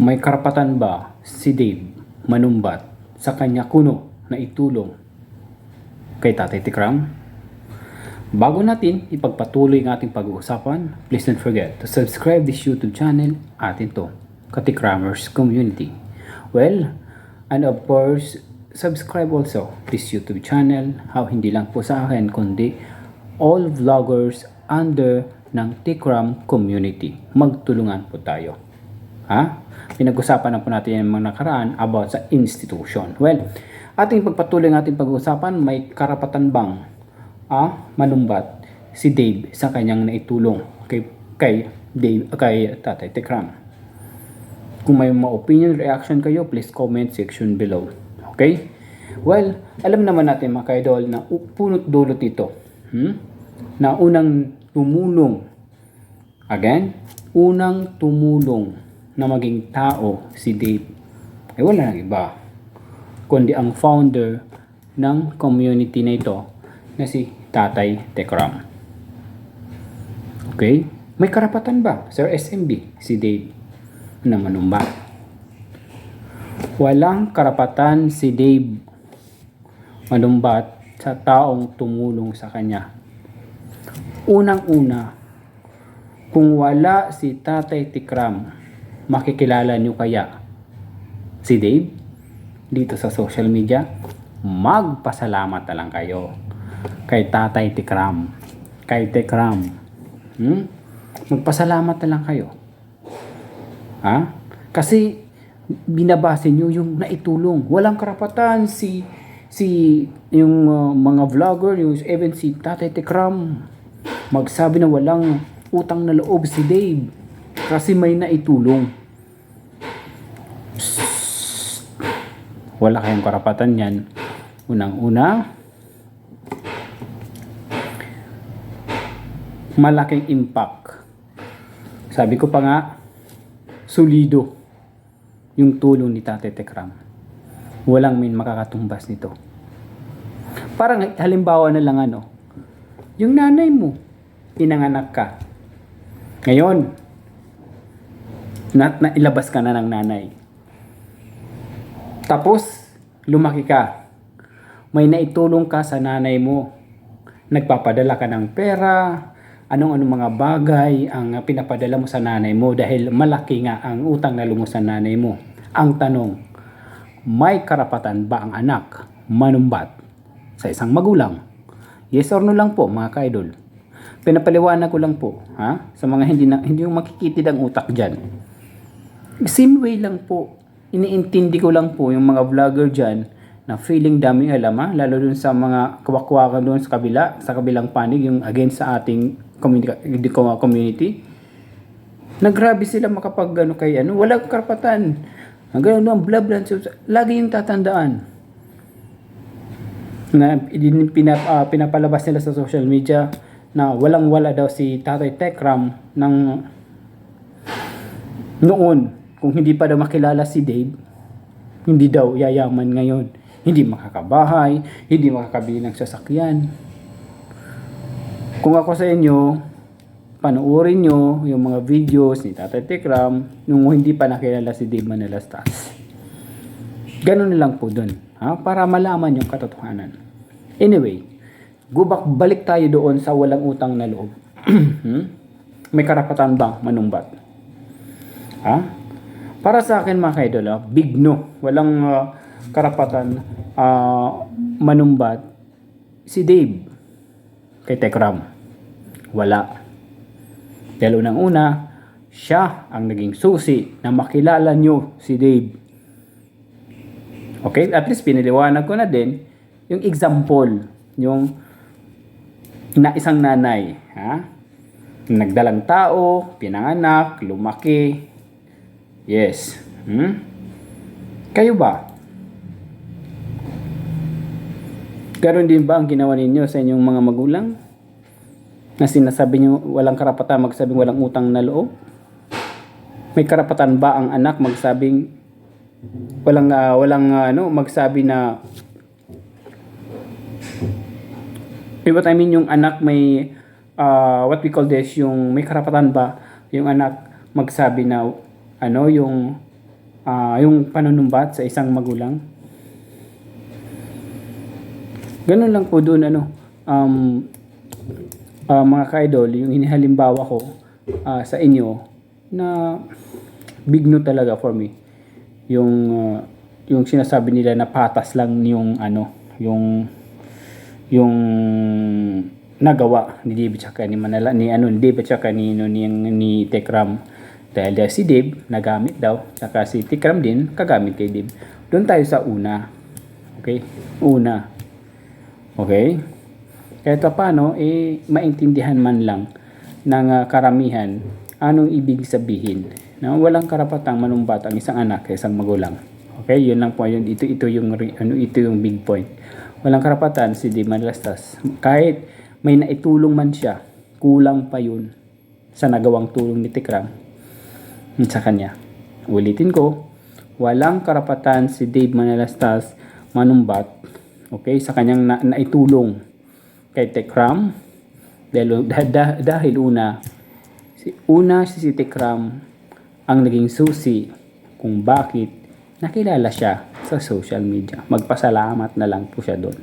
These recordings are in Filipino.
May karapatan ba si Dave manumbat sa kanya kuno na itulong kay Tatay Tikram? Bago natin ipagpatuloy ang ating pag-uusapan, please don't forget to subscribe this YouTube channel atin to, Katikramers Community. Well, and of course, subscribe also this YouTube channel, how hindi lang po sa akin, kundi all vloggers under ng Tikram Community. Magtulungan po tayo. Ha? Pinag-usapan na po natin yung mga nakaraan about sa institution. Well, ating pagpatuloy ng ating pag-uusapan, may karapatan bang ah, manumbat si Dave sa kanyang naitulong kay, kay Dave, kay Tatay Tikram. Kung may mga opinion, reaction kayo, please comment section below. Okay? Well, alam naman natin mga kaidol na punot dulot ito. Hmm? Na unang tumulong. Again, unang tumulong na maging tao si Dave. Ay wala nang iba. Kundi ang founder ng community na ito na si Tatay Tekram. Okay? May karapatan ba, Sir SMB, si Dave na manumba? Walang karapatan si Dave manumbat sa taong tumulong sa kanya. Unang-una, kung wala si Tatay Tikram, makikilala niyo kaya si Dave dito sa social media? Magpasalamat na lang kayo kay Tatay Tikram, kay Tikram. Hmm? Magpasalamat na lang kayo. Ha? Kasi binabase nyo yung naitulong. Walang karapatan si si yung uh, mga vlogger, yung even si Tatay Tikram magsabi na walang utang na loob si Dave kasi may naitulong. Wala kayong karapatan yan. Unang-una, malaking impact. Sabi ko pa nga, solido yung tulong ni Tate Tekram. Walang min makakatumbas nito. Parang halimbawa na lang ano, yung nanay mo, pinanganak ka. Ngayon, na, nailabas ka na ng nanay. Tapos, lumaki ka. May naitulong ka sa nanay mo. Nagpapadala ka ng pera, anong-anong mga bagay ang pinapadala mo sa nanay mo dahil malaki nga ang utang na lumos sa nanay mo. Ang tanong, may karapatan ba ang anak manumbat sa isang magulang? Yes or no lang po mga kaidol. Pinapaliwanag ko lang po ha? sa mga hindi, na, hindi yung makikitid ang utak dyan. Same way lang po. Iniintindi ko lang po yung mga vlogger dyan na feeling daming alam ha? lalo dun sa mga kawakwakan doon sa kabila, sa kabilang panig, yung against sa ating community. Nagrabe sila makapag ano kay ano, walang karapatan. Ang ganun doon, blah blah. So, Lagi yung tatandaan na pinap, ah, pinapalabas nila sa social media na walang wala daw si Tatay Tekram ng noon kung hindi pa daw makilala si Dave hindi daw yayaman ngayon. Hindi makakabahay hindi makakabili ng sasakyan. Kung ako sa inyo panoorin nyo yung mga videos ni Tatay Tekram nung hindi pa nakilala si Dave Manalastas ganun lang po dun ha? para malaman yung katotohanan. Anyway gubak balik tayo doon sa walang utang na loob. Hmm? may karapatan ba manumbat ha para sa akin mga kaidol ah, big no walang ah, karapatan ah, manumbat si Dave kay Tekram wala dahil unang-una siya ang naging susi na makilala nyo si Dave Okay? At least piniliwanag ko na din yung example, yung na isang nanay, ha? Nagdalang tao, pinanganak, lumaki. Yes. Hmm? Kayo ba? Ganon din ba ang ginawa ninyo sa inyong mga magulang? Na sinasabi nyo walang karapatan magsabing walang utang na loob? May karapatan ba ang anak magsabing walang ah, walang ah, ano magsabi na Eh, what I mean yung anak may ah, what we call this yung may karapatan ba yung anak magsabi na ano yung ah, yung panunumbat sa isang magulang. Ganun lang po doon ano. Um, ah, mga ka-idol, yung hinihalimbawa ko ah, sa inyo na big no talaga for me. Yung ah, yung sinasabi nila na patas lang yung ano, yung yung nagawa ni David tsaka ni Manala ni ano ni David tsaka ni no, ni, ni Tekram dahil dahil si Dave nagamit daw tsaka si Tekram din kagamit kay Dave. Doon tayo sa una. Okay? Una. Okay? Kahit pa paano eh maintindihan man lang ng ah, karamihan anong ibig sabihin na walang karapatang manumbat ang isang anak sa isang magulang. Okay? Yun lang po yun. Ito ito yung ano ito yung big point. Walang karapatan si Di Manlastas. Kahit may naitulong man siya, kulang pa yun sa nagawang tulong ni Tikram sa kanya. Ulitin ko, walang karapatan si Dave Manalastas manumbat okay, sa kanyang na, naitulong kay Tekram dahil, dah- dah- dahil una, si, una si, si Tekram ang naging susi kung bakit nakilala siya sa social media. Magpasalamat na lang po siya doon.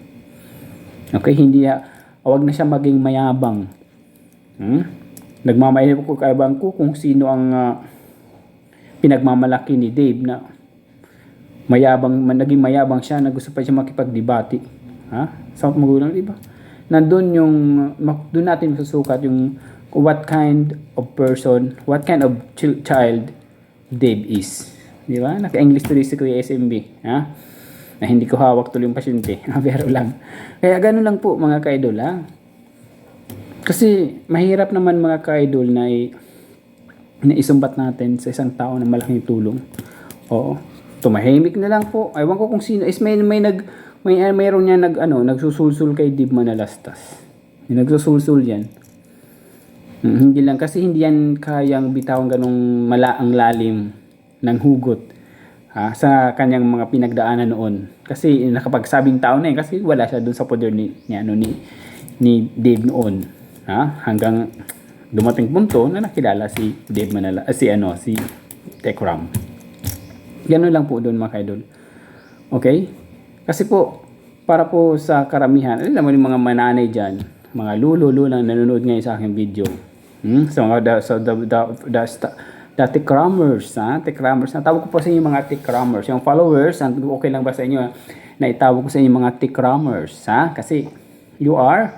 Okay, hindi ya, wag na siya maging mayabang. Hmm? Nagmamayabang ko kung sino ang ah, pinagmamalaki ni Dave na mayabang, man- naging mayabang siya na gusto pa siya makipagdebate. Ha? Sa magulang, di ba? Nandun yung, doon natin masusukat yung what kind of person, what kind of chil- child Dave is. Di ba? Naka-English tuloy si Kuya SMB. Ha? Na hindi ko hawak tuloy yung pasyente. Pero lang. Kaya ganun lang po mga ka-idol ha. Kasi mahirap naman mga ka-idol na i- na isumbat natin sa isang tao na malaking tulong. Oo. Tumahimik na lang po. Ewan ko kung sino. Is may, may nag may uh, mayroon niya nag ano, nagsusulsul kay Dib Manalastas. May nagsusulsul yan. Hmm, hindi lang kasi hindi yan kayang bitawan ganong malaang lalim ng hugot ha, sa kanyang mga pinagdaanan noon. Kasi nakapagsabing tao na yun kasi wala siya doon sa poder ni, ni ano ni ni Dave noon. Ha? Hanggang dumating punto na nakilala si Dave Manala, ah, si ano, si Tekram. Ganun lang po doon mga kaidol. Okay? Kasi po, para po sa karamihan, alam mo yung mga mananay dyan, mga lulo, lula na nanonood ngayon sa aking video. Hmm? Sa mga, da, sa, da, da, da, sta- da tikramers, ha? Tikramers. Natawag ko po sa inyo mga tikramers. Yung followers, okay lang ba sa inyo, na itawag ko sa inyo mga tikramers, ha? Kasi, you are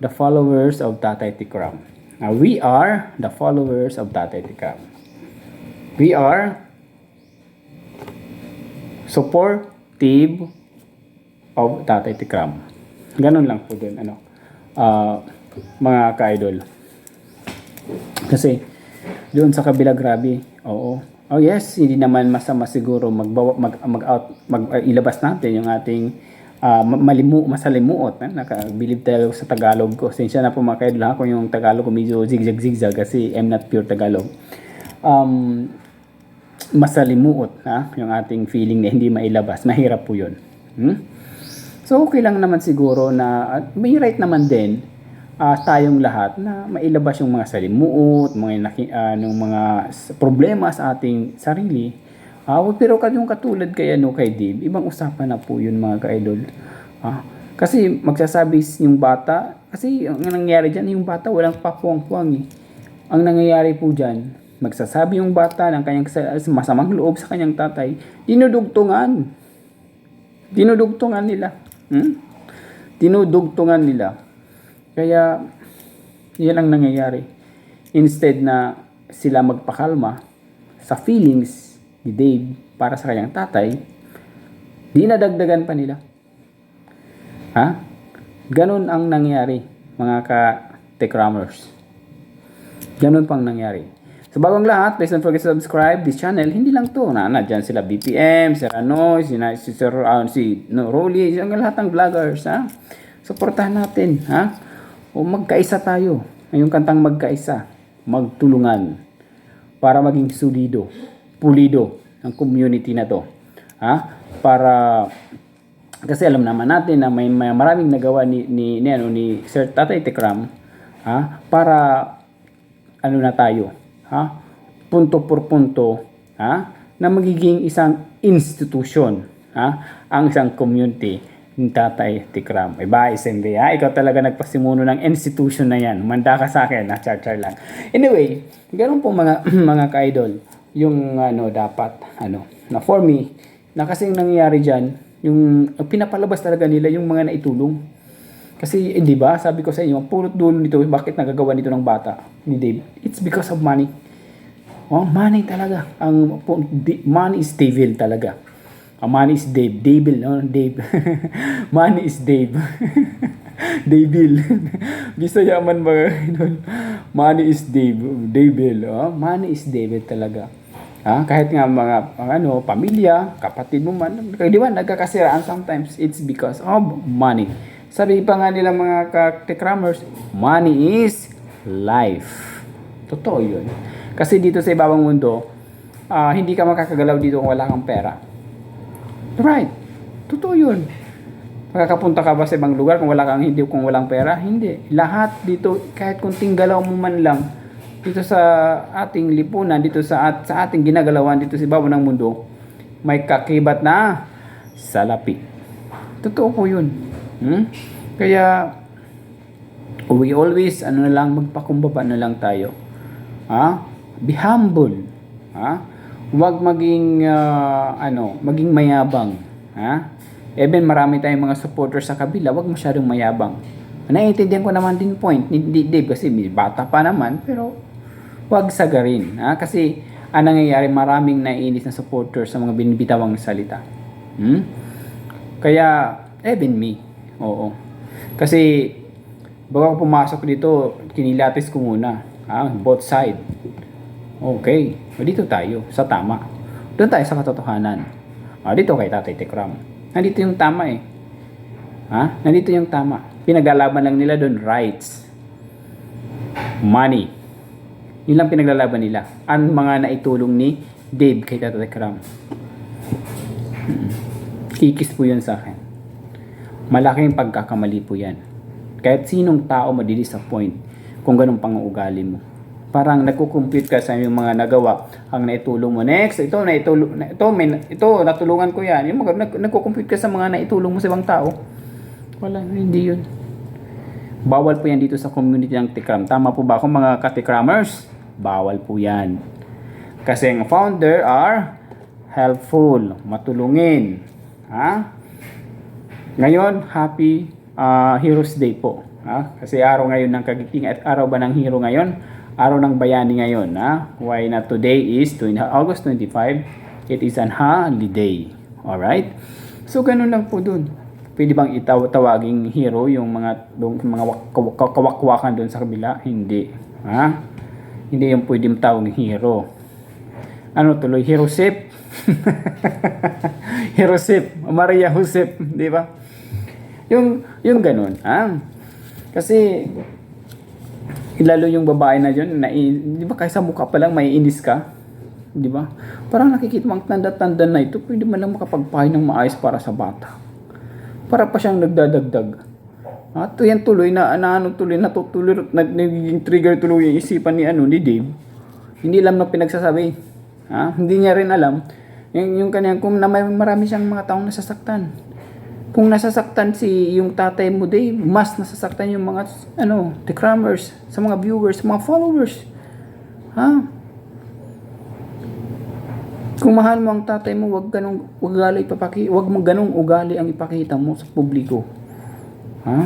the followers of Tatay Tikram. Now, we are the followers of Tatay Tikram. We are supportive of Tatay Tikram. Ganun lang po din, ano, ah, mga ka-idol. Kasi, doon sa kabila, grabe, oo. Oh yes, hindi naman masama siguro magbawa, mag, mag, out, mag, ilabas natin yung ating ma- malimu, masalimuot. Eh? Naka-believe tayo sa Tagalog ko. Sinsya na po mga ka-idol ha, kung yung Tagalog ko medyo zigzag-zigzag kasi I'm not pure Tagalog. Um, masalimuot ha, yung ating feeling na hindi mailabas. Mahirap po yun. Hmm? So okay lang naman siguro na may right naman din ah, tayong lahat na mailabas yung mga salimuot, mga anong mga problema sa ating sarili. Ah, pero kad yung katulad kay ano kay Dave, ibang usapan na po yun mga ka-idol. Ah, kasi magsasabi yung bata, kasi ang nangyayari diyan yung bata walang papuang-puang eh. Ang nangyayari po diyan, magsasabi yung bata ng kanyang sa- masamang loob sa kanyang tatay, dinudugtungan. Dinudugtungan nila. Hmm? Dinudugtungan nila. Kaya, yan ang nangyayari. Instead na sila magpakalma sa feelings ni Dave para sa kanyang tatay, dinadagdagan pa nila. Ha? Ganon ang nangyari, mga ka-techramers. Ganon pang nangyari. So bagong lahat, please don't forget to subscribe this channel. Hindi lang to, na nandiyan sila BPM, si Ranoy, si, na- si Sir ah, si no, Rolly, ang lahat ng vloggers, ha? Suportahan natin, ha? O magkaisa tayo. Ngayong kantang magkaisa, magtulungan para maging solido, pulido ang community na to. Ha? Para kasi alam naman natin na may, may maraming nagawa ni ni, ni ano ni Sir Tatay Tekram ha para ano na tayo ha punto por punto ha na magiging isang institution, ha? Ang isang community ni Tatay Tikram. Ay ba, SMB, ha? Ikaw talaga nagpasimuno ng institution na yan. Manda ka sa akin, na char-char lang. Anyway, ganun po mga, mga ka-idol, yung ano, dapat, ano, na for me, na kasing nangyayari dyan, yung pinapalabas talaga nila yung mga naitulong. Kasi, eh, di ba, sabi ko sa inyo, ang purot dulo nito, bakit nagagawa nito ng bata ni Dave? It's because of money. Oh, money talaga. Ang money is devil talaga. Ang money is Dave. Devil, no? Dave. money is Dave. devil. Bisaya man mga. Money is Dave. Devil. Oh, money is devil talaga. Ah, kahit nga mga mga ano, pamilya, kapatid mo man, di ba, nagkakasiraan sometimes. It's because of money. Sabi pa nga nila mga ka-tekramers, money is life. Totoo yun. Kasi dito sa ibabang mundo, ah, hindi ka makakagalaw dito kung wala kang pera. Right. Totoo yun. Makakapunta ka ba sa ibang lugar kung wala kang hindi kung walang pera? Hindi. Lahat dito kahit kunting galaw mo man lang dito sa ating lipunan, dito sa at sa ating ginagalawan dito sa ibabaw ng mundo, may kakibat na salapi. Totoo po 'yun. Hmm? Kaya we always ano na lang magpakumbaba na lang tayo. Ha? Be humble. Ha? Huwag maging ah, ano, maging mayabang. Ha? Even marami tayong mga supporters sa kabila, huwag masyadong mayabang. Naiintindihan ko naman din point ni Dave kasi bata pa naman pero huwag sagarin. Ha? Kasi ang nangyayari maraming naiinis na supporters sa mga binibitawang salita. Hmm? Kaya even me. Oo. Kasi bago ako pumasok dito, kinilatis ko muna. Ha? Both side. Okay. O dito tayo, sa tama. Doon tayo sa katotohanan. O, dito kay Tatay Tekram. Nandito yung tama eh. Ha? Nandito yung tama. Pinaglalaban lang nila doon rights. Money. Yun lang pinaglalaban nila. Ang mga naitulong ni Dave kay Tatay Tekram. Kikis po yun sa akin. Malaking pagkakamali po yan. Kahit sinong tao madidisappoint kung ganun pang ugali mo. Parang nagko-compute ka sa yung mga nagawa ang naitulong mo. Next, ito naitulong na, ito may ito natulungan ko yan. Yung mga nag, nagko-compute ka sa mga naitulong mo sa ibang tao. Wala, hindi yun. Bawal po yan dito sa community ng Tikram. Tama po ba ako mga katikramers? Bawal po yan. Kasi ang founder are helpful, matulungin. Ha? Ngayon, happy ah, Heroes Day po. Ha? Kasi araw ngayon ng kagiting at araw ba ng hero ngayon? Araw ng bayani ngayon. Ha? Why not today is 20, August 25. It is an holiday. Alright? So, ganun lang po dun. Pwede bang itaw tawaging hero yung mga yung mga wak- kaw- kawakwakan doon sa kabila? Hindi. Ha? Hindi yung pwedeng tawaging hero. Ano tuloy? Hero Sip? hero Sip. Maria Josep. Di ba? Yung, yung ganun. Ah. Kasi, lalo yung babae na yun, na, di ba kahit sa mukha pa lang may inis ka? Di ba? Parang nakikita mo ang tanda-tanda na ito, pwede man lang makapagpahay ng maayos para sa bata. Para pa siyang nagdadagdag. At yan tuloy na, na ano tuloy, natutuloy, nag, nagiging trigger tuloy yung isipan ni ano ni Dave. Hindi alam na pinagsasabi. Ha? Hindi niya rin alam. Yung, yung kanyang, kung na may marami siyang mga taong nasasaktan. Kung nasasaktan si yung tatay mo, Dave, mas nasasaktan yung mga, ano, the crammers, sa mga viewers, mga followers. Ha? Kung mahal mo ang tatay mo, wag ganong ugali ipapaki, wag mo ganong ugali ang ipakita mo sa publiko. Ha?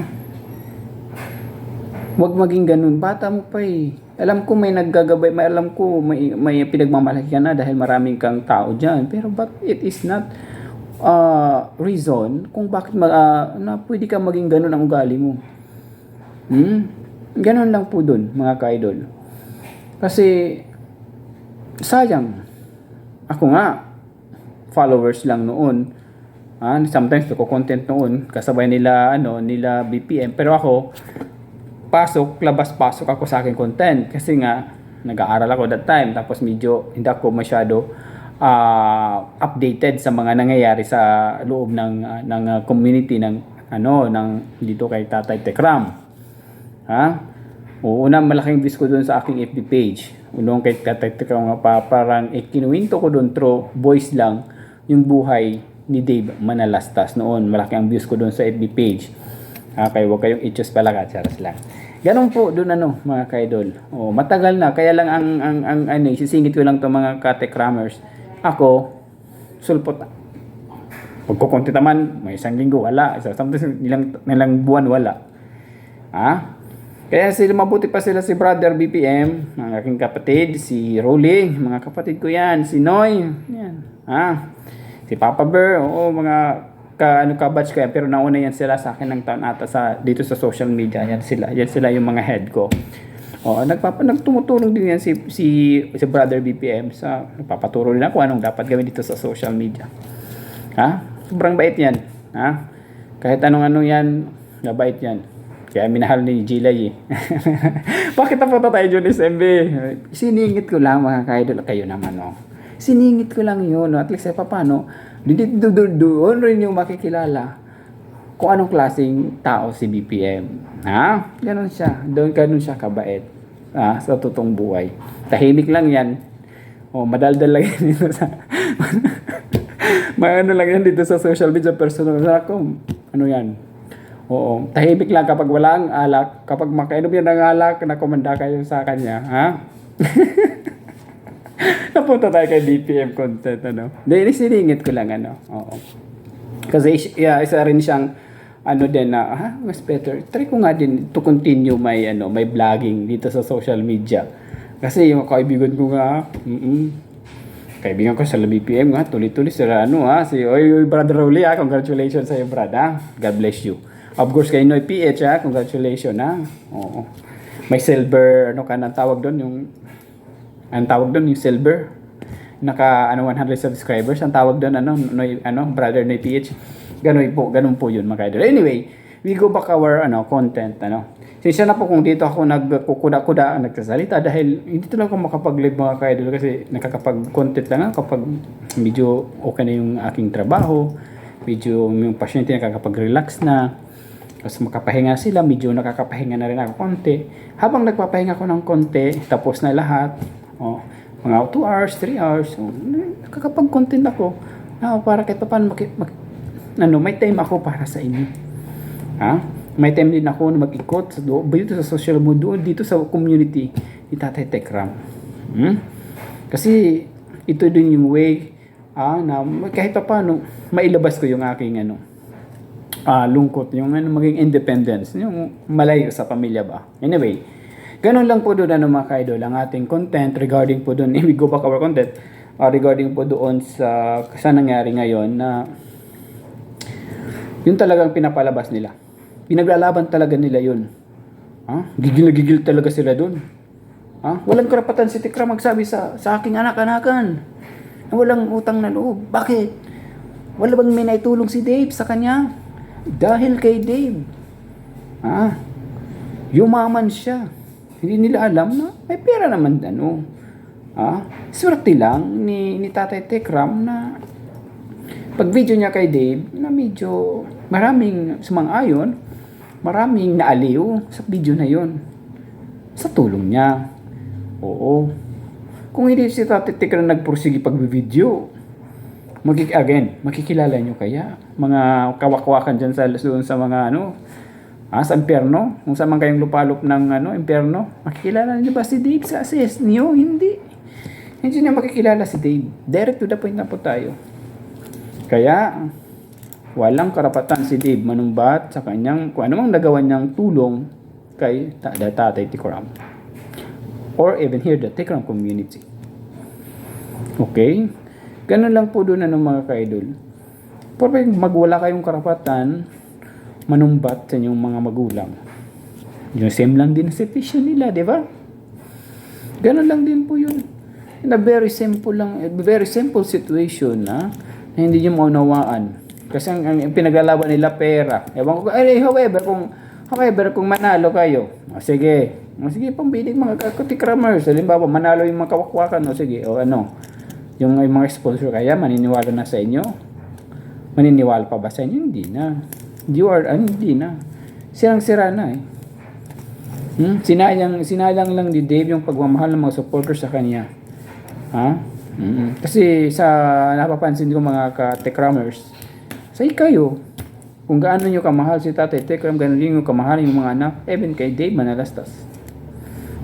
Wag maging ganun. Bata mo pa eh. Alam ko may naggagabay, may alam ko may, may pinagmamalaki ka na dahil maraming kang tao dyan. Pero but it is not uh, reason kung bakit mag, ah, na pwede ka maging ganun ang ugali mo. Hmm? Ganun lang po dun, mga ka-idol. Kasi, sayang. Ako nga, followers lang noon. Ah, sometimes ko content noon kasabay nila ano nila BPM pero ako pasok labas pasok ako sa aking content kasi nga nag-aaral ako that time tapos medyo hindi ako masyado ah, updated sa mga nangyayari sa loob ng ah, ng ah, community ng ano ng dito kay Tatay Tekram. Ha? O, una, malaking views ko doon sa aking FB page. Unong kay kataktik ko nga pa, parang ikinuwinto ko doon through voice lang yung buhay ni Dave Manalastas noon. Malaki ang views ko doon sa FB page. Ah, kaya huwag kayong itchos pala ka, charas lang. Ganon po doon ano, mga kaidol. O, matagal na, kaya lang ang, ang, ang ano, sisingit ko lang to mga katekramers. Ako, sulpot Pagkukunti naman, may isang linggo, wala. So, sometimes nilang, nilang buwan, wala. Ha? Kaya sila mabuti pa sila si Brother BPM, ang aking kapatid, si Rolling, mga kapatid ko yan, si Noy, yan. Ha? Si Papa Bear, oo, mga ka ano ka batch ko yan, pero nauna yan sila sa akin ng taon ata sa dito sa social media, yan sila. Yan sila yung mga head ko. Oh, nagpapa nagtumutulong din yan si si si Brother BPM sa nagpapaturo din ako anong dapat gawin dito sa social media. Ha? Sobrang bait yan. Ha? Kahit anong ano yan, nabait yan. Kaya minahal ni Gilay eh. Bakit napunta tayo dyan SMB? Siningit ko lang mga kaidol. Kayo naman oh. Siningit ko lang yun. No? At least eh, paano, doon, rin yung makikilala kung anong klaseng tao si BPM. Ha? Ganon siya. Doon ganon siya kabait. Ha? Sa totoong buhay. Tahimik lang yan. O, madaldal lang yan dito sa... May ano lang yan dito sa social media personal ako. Ano yan? Oo. Tahimik lang kapag wala ang alak. Kapag makainom yan ng alak, nakomanda kayo sa kanya. Ha? Napunta tayo kay DPM content, ano? Dahil siningit ko lang, ano? Oo. Kasi yeah, isa rin siyang ano din na ah, mas better. Try ko nga din to continue my ano, my vlogging dito sa social media. Kasi yung kaibigan ko nga, mm kaibigan ko sa BPM nga, tuloy-tuloy sila ano ha, si oy, oy brother Rolly ha, congratulations sa iyo brad ha. God bless you. Of course kay Noy PH ha, congratulations ha. Oo. May silver, ano ka nang tawag doon, yung ang tawag doon? Yung silver? Naka ano 100 subscribers? Ang tawag doon? Ano Noy, ano brother Noy PH ganun po ganun po yun mga idol. Anyway we go back our ano content ano. Sinsya na po kung dito ako nagkukuda-kuda nagsasalita dahil hindi talaga ako makapag-live mga kaidol kasi nakakapag-content lang ako kapag medyo okay na yung aking trabaho medyo yung pasyente nakakapag-relax na tapos makapahinga sila, medyo nakakapahinga na rin ako konti. Habang nagpapahinga ko ng konti, tapos na lahat, oh, mga 2 hours, 3 hours, oh, nakakapag-content ako. Ah, para kahit pa paano, maki, mak, ano, may time ako para sa inyo. Ha? May time din ako na mag-ikot sa dito sa social doon, dito sa community ni Tatay Tekram. Hmm? Kasi ito din yung way ah, na kahit pa paano, mailabas ko yung aking ano, ah, lungkot, yung ano, maging independence, yung malayo sa pamilya ba. Anyway, ganun lang po doon ano mga kaidol, ang ating content regarding po doon, we go back our content, ah, regarding po doon sa sa nangyari ngayon na yun talagang pinapalabas nila. Pinaglalaban talaga nila yun. Ha? Gigil na gigil talaga sila doon. Ha? Walang karapatan si Tikra magsabi sa, sa aking anak-anakan na walang utang na loob. Bakit? Wala bang may naitulong si Dave sa kanya? Dahil kay Dave. Ha? Yumaman siya. Hindi nila alam na may pera naman ano. Ha? Swerte lang ni, ni Tatay Tekram na pag video niya kay Dave na medyo maraming sumang-ayon, maraming naaliw sa video na yon sa tulong niya. Oo. Kung hindi si Tatay Tekram nagpursige pag-video, magik again, makikilala nyo kaya? Mga kawakwakan dyan sa doon sa mga ano ah, sa impyerno? Kung saan man kayong lupalop ng ano impyerno? Makikilala niyo ba si Dave sa assess niyo? Hindi. Hindi niyo makikilala si Dave. Direct to the point na po tayo. Kaya walang karapatan si Dave manumbat sa kanyang kung anumang nagawa niyang tulong kay ta- Tatay Tikram or even here the Tikram community. Okay Ganun lang po doon ano mga ka-idol. Pero magwala kayong karapatan, manumbat sa inyong mga magulang. Yung same lang din sa sitwasyon nila, di ba? Ganun lang din po yun. In a very simple lang, very simple situation na, na hindi nyo maunawaan. Kasi ang, ang pinaglalaban nila pera. Ewan ko, ay, however, kung however, kung manalo kayo, o sige, o sige, pambiling mga kakutikramers. Halimbawa, manalo yung mga kawakwakan, o sige, o ano, yung mga sponsor kaya maniniwala na sa inyo maniniwala pa ba sa inyo hindi na you are ah, hindi na sirang sira na eh Hmm? Sinayang, sinayang lang ni Dave yung pagmamahal ng mga supporters sa kanya. Ha? mm Kasi sa napapansin ko mga ka-techramers, sa kayo, kung gaano nyo kamahal si tatay Tekram, gaano din yung kamahal yung mga anak, even kay Dave manalastas.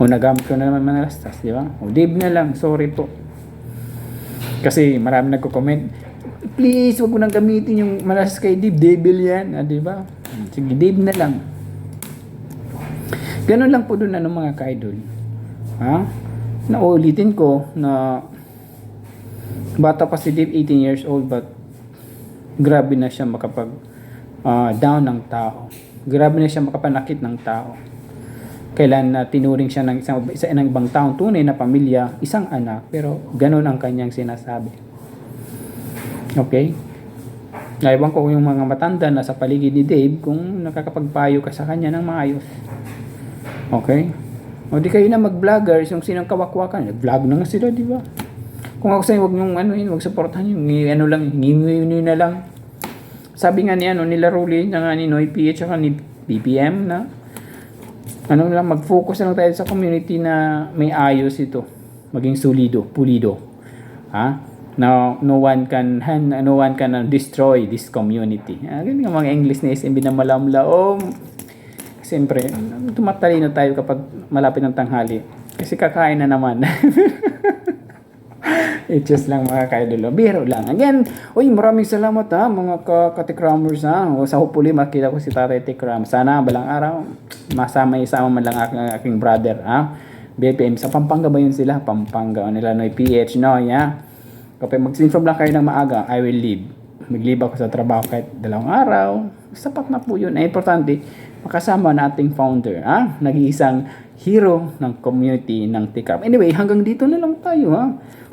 O nagamit ko na naman manalastas, di ba? O Dave na lang, sorry po. Kasi marami nagko-comment, please, wag mo nang gamitin yung malastas kay Dave, devil yan, ah, di ba? Sige, Dave na lang. Ganun lang po doon ano mga ka-idol. Ha? Naulitin ko na bata pa si Dave, 18 years old, but grabe na siya makapag ah, down ng tao. Grabe na siya makapanakit ng tao. Kailan na tinuring siya ng isang, isa ng ibang taong tunay na pamilya, isang anak, pero ganun ang kanyang sinasabi. Okay? Naiwan ko yung mga matanda na sa paligid ni Dave kung nakakapagpayo ka sa kanya ng maayos. Okay? O di kayo na mag-vloggers, yung sinang kawakwakan, nag-vlog na nga sila, di ba? Kung ako sa'yo, huwag nyung ano yun, huwag supportahan yun, Ngi- ano lang, ngingi na lang. Sabi nga ni ano, nila Rolly, nga ni Noy PH, ni BPM na, ano lang, mag-focus lang tayo sa community na may ayos ito. Maging solido, pulido. Ha? No, no one can no one can uh, destroy this community. Ah, ganun nga mga English na SMB na malamlaom. Siyempre, tumatalino tayo kapag malapit ng tanghali. Kasi kakain na naman. It's just lang mga kaidolo. Biro lang. Again, uy, maraming salamat ha, mga ka katikramers ha. O, sa hopefully, makita ko si Tatay Tikram. Sana, balang araw, masama isama man lang aking, aking brother ha. BPM, sa Pampanga ba yun sila? Pampanga, o nila no, PH, no, yeah. Kapag mag-inform lang kayo ng maaga, I will leave. Mag-leave ako sa trabaho kahit dalawang araw. Sapat na po yun. Ay, importante, makasama nating founder, ha? Nag-iisang hero ng community ng Tikram. Anyway, hanggang dito na lang tayo, ha?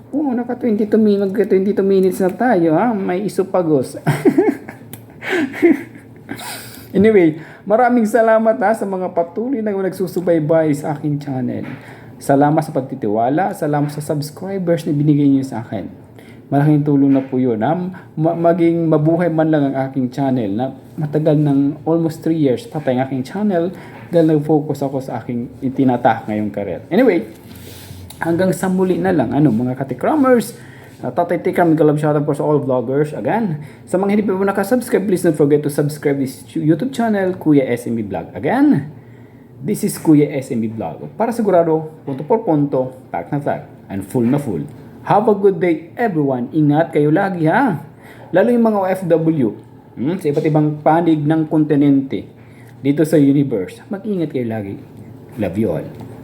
Oo, naka 22 minutes, 22 minutes na tayo, ha? May isupagos. anyway, maraming salamat ha sa mga patuloy na nagsusubaybay sa aking channel. Salamat sa pagtitiwala, salamat sa subscribers na binigay niyo sa akin. Malaking tulong na po yun. Ha? Ma- maging mabuhay man lang ang aking channel na matagal ng almost 3 years patay ang aking channel dahil nag-focus ako sa aking itinatak ngayong career. Anyway, hanggang sa muli na lang, ano, mga katikramers, uh, Tatay Tikram, mega love shoutout po sa all vloggers. Again, sa mga hindi pa po nakasubscribe, please don't forget to subscribe this YouTube channel, Kuya SMB Vlog. Again, this is Kuya SMB Vlog. Para sigurado, punto por punto, pack na pack, and full na full. Have a good day, everyone. Ingat kayo lagi, ha? Lalo yung mga OFW, hmm, sa iba't ibang panig ng kontinente dito sa universe. Mag-ingat kayo lagi. Love you all.